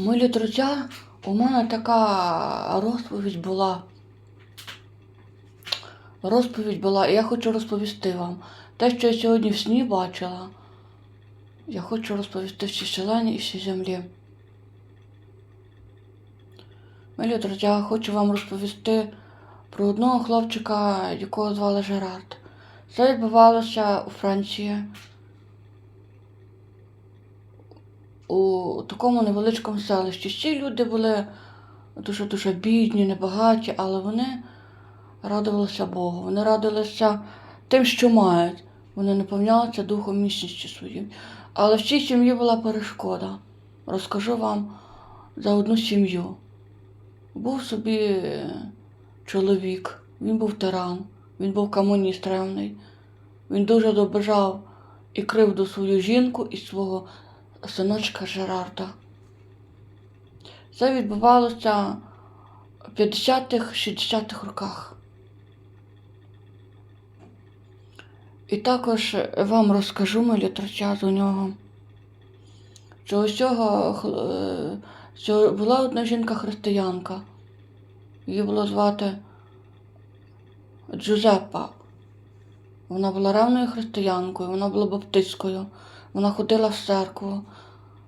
Милі друзі, у мене така розповідь була. Розповідь була, і я хочу розповісти вам. Те, що я сьогодні в сні бачила, я хочу розповісти всій селені і всій землі. Милі друзі, я хочу вам розповісти про одного хлопчика, якого звали Жерард. Це відбувалося у Франції. У такому невеличкому селищі. Всі люди були дуже-дуже бідні, небагаті, але вони радувалися Богу. Вони радилися тим, що мають. Вони наповнялися духом міцності своїм. Але в цій сім'ї була перешкода. Розкажу вам за одну сім'ю. Був собі чоловік, він був тиран, він був комуніст ревний. Він дуже добажав і кривду свою жінку і свого синочка Жерарда. Це відбувалося в 50-х, 60-х роках. І також вам розкажу милі час у нього, що ось цього е, що була одна жінка-християнка. Її було звати Джузеппа. Вона була ревною християнкою, вона була баптисткою, вона ходила в церкву.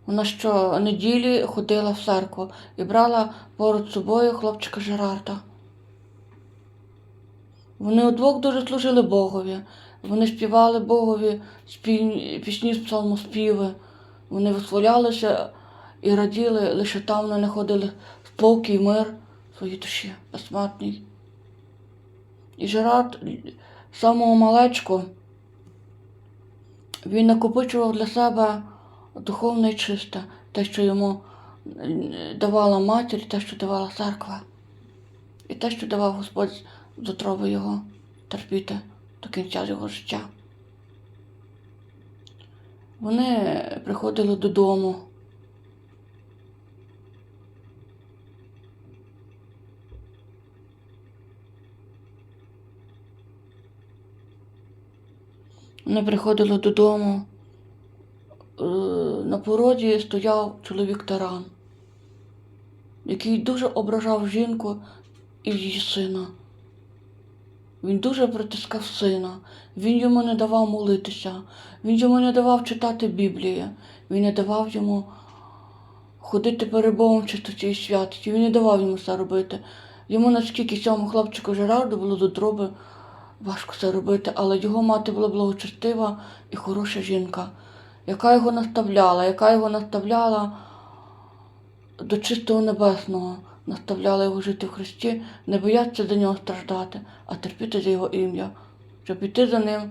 Вона щонеділі ходила в церкву і брала поруч з собою хлопчика Жерарда. Вони удвох дуже служили Богові. Вони співали Богові пісні з псалмоспіви. Вони визволялися і раділи, лише там вони знаходили спокій, мир в своїй душі безсмертній. І Жерард самого малечку він накопичував для себе духовне і чисте, те, що йому е, давала матір, те, що давала церква, і те, що давав Господь з утроби його терпіти до кінця його життя. Вони приходили додому. Вони приходили додому. Е, На породі стояв чоловік Таран, який дуже ображав жінку і її сина. Він дуже притискав сина, він йому не давав молитися, він йому не давав читати Біблії, він не давав йому ходити в чистоті і святості, він не давав йому це робити. Йому наскільки цьому хлопчику Жерарду було до троби важко це робити, але його мати була благочестива і хороша жінка, яка його наставляла, яка його наставляла до чистого небесного, наставляла його жити в Христі, не боятися за нього страждати, а терпіти за його ім'я, щоб іти за ним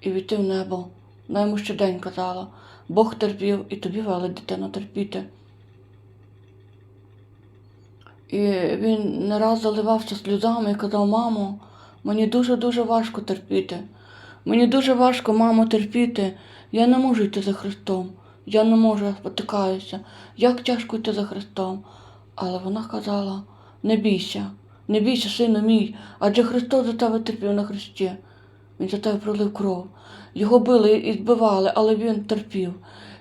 і війти в небо. Вона йому щодень казала, Бог терпів і тобі вели дитину терпіти. І він не раз заливався сльозами і казав, мамо, мені дуже-дуже важко терпіти. Мені дуже важко, мамо, терпіти. Я не можу йти за Христом. Я не можу, я спотикаюся. Як тяжко йти за Христом. Але вона казала: не бійся, не бійся, сину мій, адже Христос за тебе терпів на Христі. Він за тебе пролив кров. Його били і збивали, але він терпів.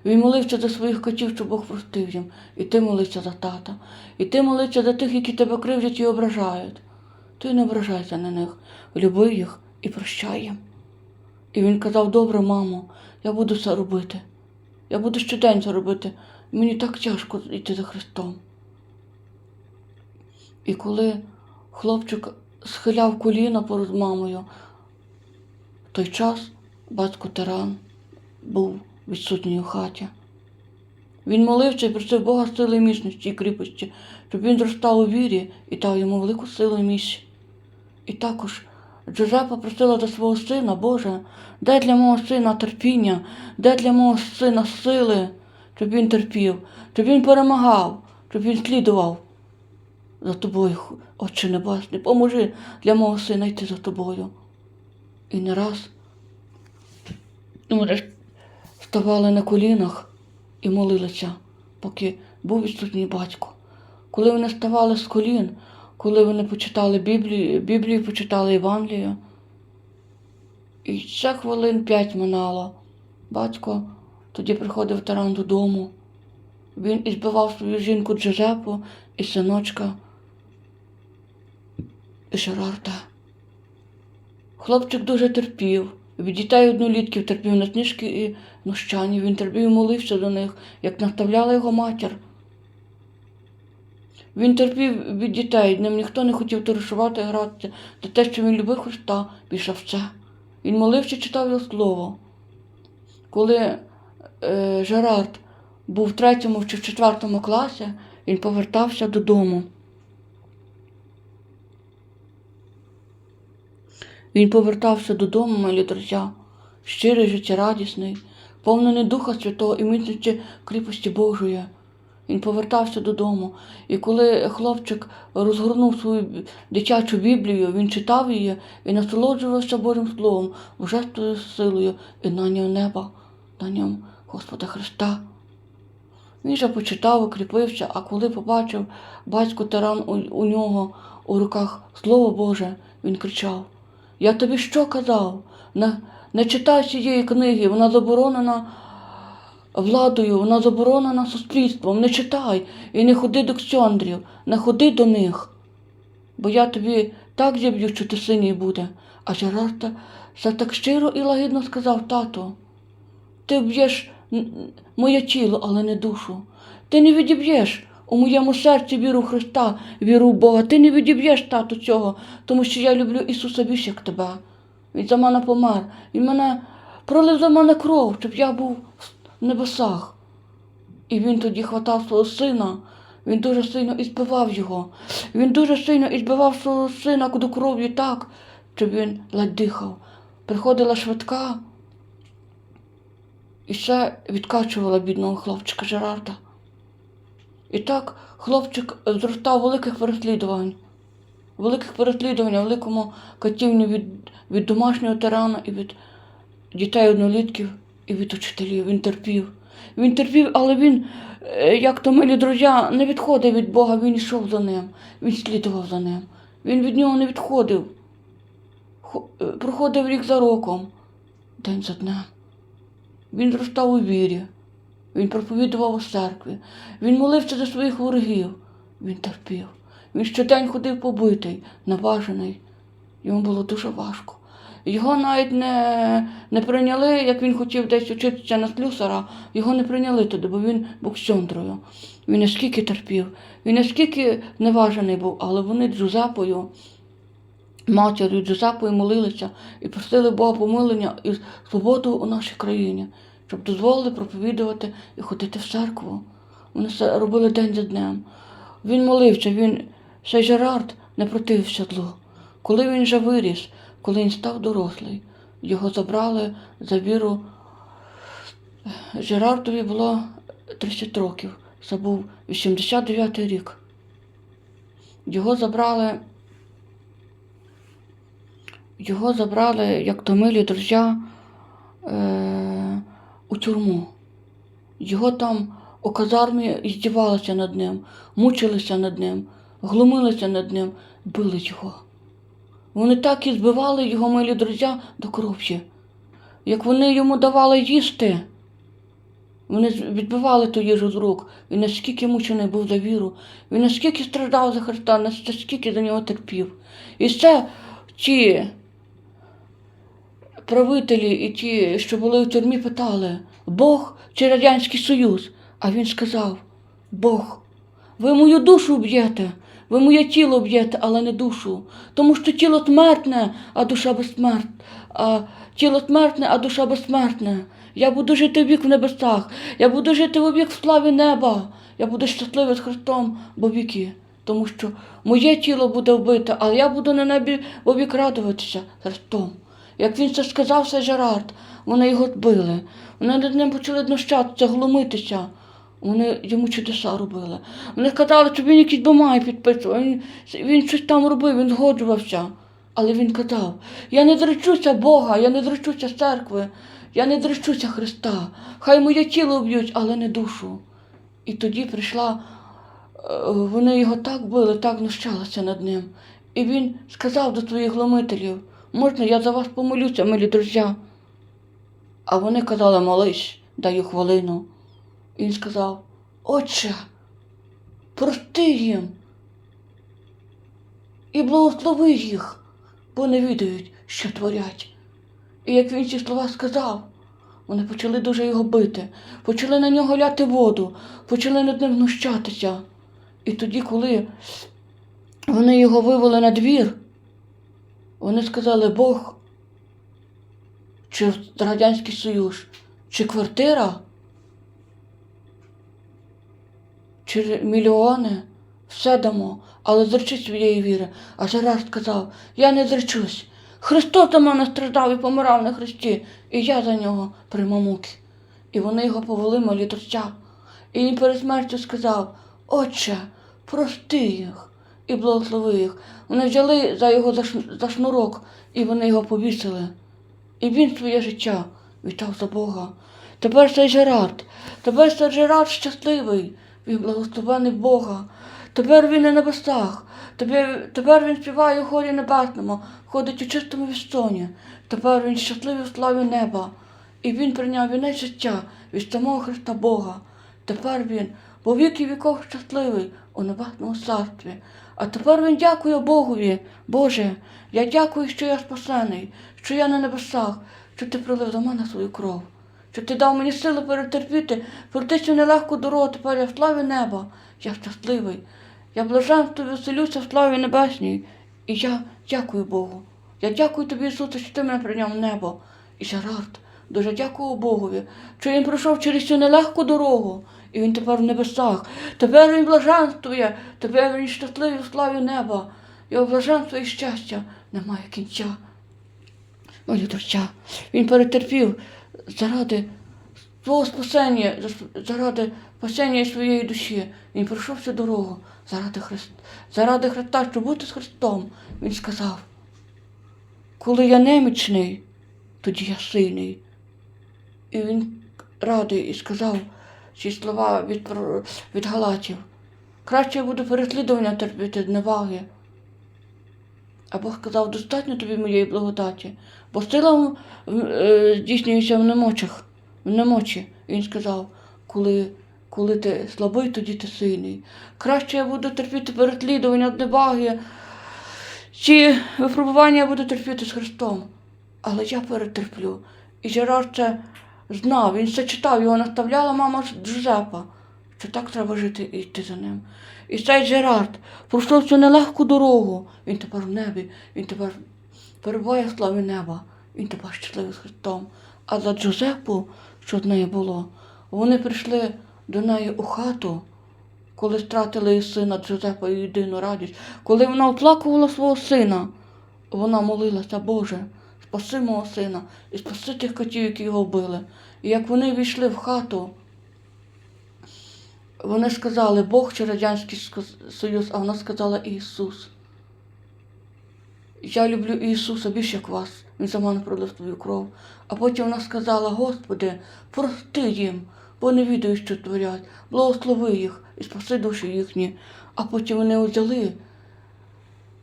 Він молився за своїх котів, щоб Бог простив їм. І ти молився за тата. І ти молився за тих, які тебе кривдять і ображають. Ти не ображайся на них, люби їх і прощай їм. І він казав: добре, мамо, я буду це робити. Я буду щодень це робити. Мені так тяжко йти за Христом. І коли хлопчик схиляв коліна перед мамою, в той час батько тиран був відсутній у хаті. Він молився і просив Бога сили міцності і кріпості, щоб він зростав у вірі і дав йому велику силу і міць. І також Джозепа просила за свого сина, Боже, дай для мого сина терпіння, дай для мого сина сили, щоб він терпів, щоб він перемагав, щоб він слідував за тобою, Отче Небесний, поможи для мого сина йти за тобою. І не раз вони ставали на колінах і молилися, поки був відсутній батько. Коли вони ставали з колін, коли вони почитали Біблію, Біблію почитали Євангелію, і ще хвилин п'ять минало. Батько тоді приходив таран додому, Він і збивав свою жінку Джозепу і синочка Жерарда. Хлопчик дуже терпів. Від дітей однолітків терпів насмішки і нущання. Він терпів і молився до них, як наставляла його матір. Він терпів від дітей, ним ніхто не хотів товаришувати і гратися, за те, що він любив Христа більше все. Він молився, читав його слово. Коли е, Жерард був в третьому чи в четвертому класі, він повертався додому. Він повертався додому, малі друзі, щирий, життєрадісний, повнений Духа Святого і міцності кріпості Божої. Він повертався додому, і коли хлопчик розгорнув свою дитячу Біблію, він читав її і насолоджувався Божим Словом, божественною силою і на нього неба, на ньому Господа Христа. Він же почитав, укріпився, а коли побачив батько таран у, у нього у руках Слово Боже, він кричав: Я тобі що казав? Не, не читай цієї книги, вона заборонена владою, вона заборонена суспільством. Не читай і не ходи до ксьондрів, не ходи до них. Бо я тобі так зіб'ю, що ти синій буде. А Жерарта все так щиро і лагідно сказав тату. Ти вб'єш моє тіло, але не душу. Ти не відіб'єш у моєму серці віру в Христа, віру в Бога. Ти не відіб'єш тату цього, тому що я люблю Ісуса більше, як тебе. Він за мене помер. Він мене пролив за мене кров, щоб я був небесах. І він тоді хватав свого сина. Він дуже сильно ізбивав його. Він дуже сильно ізбивав свого сина до крові так, щоб він ледь дихав. Приходила швидка і ще відкачувала бідного хлопчика Жерарда. І так хлопчик зростав великих переслідувань, великих переслідувань, великому катівню від, від домашнього тирана і від дітей однолітків і від учителів. Він терпів. Він терпів, але він, е, як то милі друзі, не відходив від Бога, він йшов за ним, він слідував за ним. Він від нього не відходив. Е, Проходив рік за роком, день за днем. Він зростав у вірі, він проповідував у церкві, він молився за своїх ворогів, він терпів. Він щодень ходив побитий, набажаний. Йому було дуже важко. Його навіть не, не прийняли, як він хотів десь учитися на слюсара, його не прийняли туди, бо він був сьондрою. Він наскільки терпів, він наскільки неважений був, але вони Джузепою, матір'ю Джузепою молилися і просили Бога помилення і свободу у нашій країні, щоб дозволили проповідувати і ходити в церкву. Вони це робили день за днем. Він молився, він цей Жерард не протився злу. Коли він вже виріс, коли він став дорослий, його забрали за віру. Жерардові було 30 років. Це був 89-й рік. Його забрали. Його забрали, як то милі друзі, е, у тюрму. Його там у казармі здівалися над ним, мучилися над ним, глумилися над ним, били його. Вони так і збивали його милі друзі до крові. Як вони йому давали їсти, вони відбивали ту їжу з рук. Він наскільки мучений був за віру, він наскільки страждав за Христа, наскільки за нього терпів. І це ті правителі і ті, що були в тюрмі, питали, Бог чи Радянський Союз? А він сказав, Бог, ви мою душу б'єте, ви моє тіло б'єте, але не душу. Тому що тіло смертне, а душа безсмертна. А тіло смертне, а душа безсмертна. Я буду жити в вік в небесах, я буду жити в вік в славі неба. Я буду щасливий з Христом бо віки. Тому що моє тіло буде вбите, але я буду на небі вовік радуватися Христом. Як він це сказав, це Жерард, вони його били. Вони над ним почали знущатися, глумитися. Вони йому чудеса робили. Вони казали, що він якісь бумаги підписував. Він, він щось там робив, він згоджувався. Але він казав: я не зречуся Бога, я не зречуся церкви, я не зречуся Христа. Хай моє тіло вб'ють, але не душу. І тоді прийшла, е, вони його так били, так знущалися над ним. І він сказав до своїх глумителів, можна я за вас помолюся, милі друзі? А вони казали, молись, даю хвилину. І він сказав, Отче, прости їм і благослови їх, бо не відають, що творять. І як він ці слова сказав, вони почали дуже його бити, почали на нього ляти воду, почали над ним знущатися. І тоді, коли вони його вивели на двір, вони сказали Бог, чи Радянський Союз, чи квартира, чи мільйони, все дамо, але зречись своєї віри. А Жерар сказав, я не зречусь. Христос за мене страждав і помирав на хресті, і я за нього прийму муки. І вони його повели малі доча. І він перед смертю сказав, Отче, прости їх і благослови їх. Вони взяли за його за, шнурок, і вони його повісили. І він своє життя віддав за Бога. Тепер цей Жерард, тепер цей Жерард щасливий, він благословений Бога. Тепер він на небесах, тепер, тепер він співає у хорі небесному, ходить у чистому вістоні. Тепер він щасливий в славі неба. І він прийняв вінець життя від самого Христа Бога. Тепер він по віки віков щасливий у небесному царстві. А тепер він дякує Богові. Боже, я дякую, що я спасений, що я на небесах, що ти пролив за мене свою кров, що ти дав мені сили перетерпіти, пройти цю нелегку дорогу, тепер я в славі неба, я щасливий. Я блаженствую, веселюся в славі небесній. І я дякую Богу. Я дякую тобі, Ісусе, що ти мене прийняв в небо. І Жерард, дуже дякую Богові, що він пройшов через цю нелегку дорогу, і він тепер в небесах. Тепер він блаженствує, тепер він щасливий в славі неба. Його блаженство і щастя немає кінця. Мої доча, він перетерпів заради свого спасення, заради спасення своєї душі. Він пройшов цю дорогу заради Христа, заради Христа, щоб бути з Христом. Він сказав, коли я немічний, тоді я сильний. І він радий і сказав ці слова від, від Галатів. Краще я буду переслідування терпіти зневаги. А Бог сказав, достатньо тобі моєї благодаті, бо сила е, здійснюється в немочах, в немочі. Він сказав, коли, коли ти слабий, тоді ти сильний. Краще я буду терпіти переслідування, зневаги, чи випробування я буду терпіти з Христом. Але я перетерплю. І Жерар це знав, він це читав, його наставляла мама Джузепа, що так треба жити і йти за ним. І цей Жерард пройшов цю нелегку дорогу. Він тепер в небі, він тепер перебуває в славі неба, він тепер щасливий з Христом. А за Джузепу, що з нею було, вони прийшли до неї у хату, коли стратили її сина Джузепа і єдину радість, коли вона оплакувала свого сина, вона молилася, Боже, спаси мого сина і спаси тих котів, які його вбили. І як вони війшли в хату, вони сказали Бог чи Радянський Союз, а вона сказала Ісус. Я люблю Ісуса більше як вас. Він за мене пролив твою кров. А потім вона сказала, Господи, прости їм, бо не відають, що творять, благослови їх і спаси душі їхні. А потім вони взяли,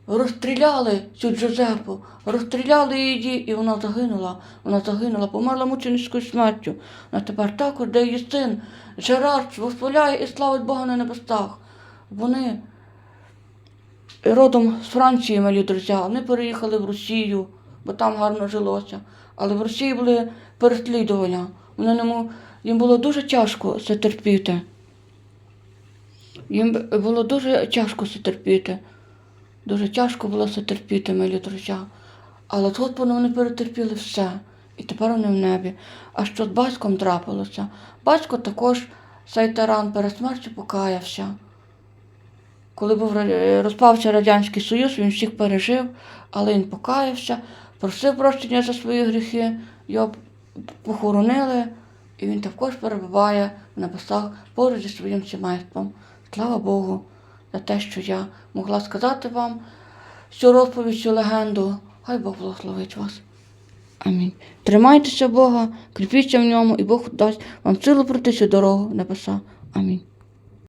розстріляли цю Джозепу, розстріляли її, і вона загинула. Вона загинула, померла мученицькою смертю. Вона тепер також, де її син, Жерард, восхваляє і славить Бога на небесах. Вони родом з Франції, малі друзі, вони переїхали в Росію, бо там гарно жилося. Але в Росії були переслідування. Вони не мо- їм було дуже тяжко це терпіти. Їм було дуже тяжко це терпіти. Дуже тяжко було це терпіти, милі друзі. Але Господом вони перетерпіли все. І тепер вони в небі. А що з батьком трапилося? Батько також цей таран перед смертю покаявся. Коли був розпався Радянський Союз, він всіх пережив, але він покаявся, просив прощення за свої гріхи, його похоронили, і він також перебуває в небесах поруч зі своїм сімейством. Слава Богу за те, що я могла сказати вам цю розповідь, цю легенду. Хай Бог благословить вас. Амінь. Тримайтеся Бога, кріпіться в ньому, і Бог дасть вам силу пройти цю дорогу небеса. Амінь.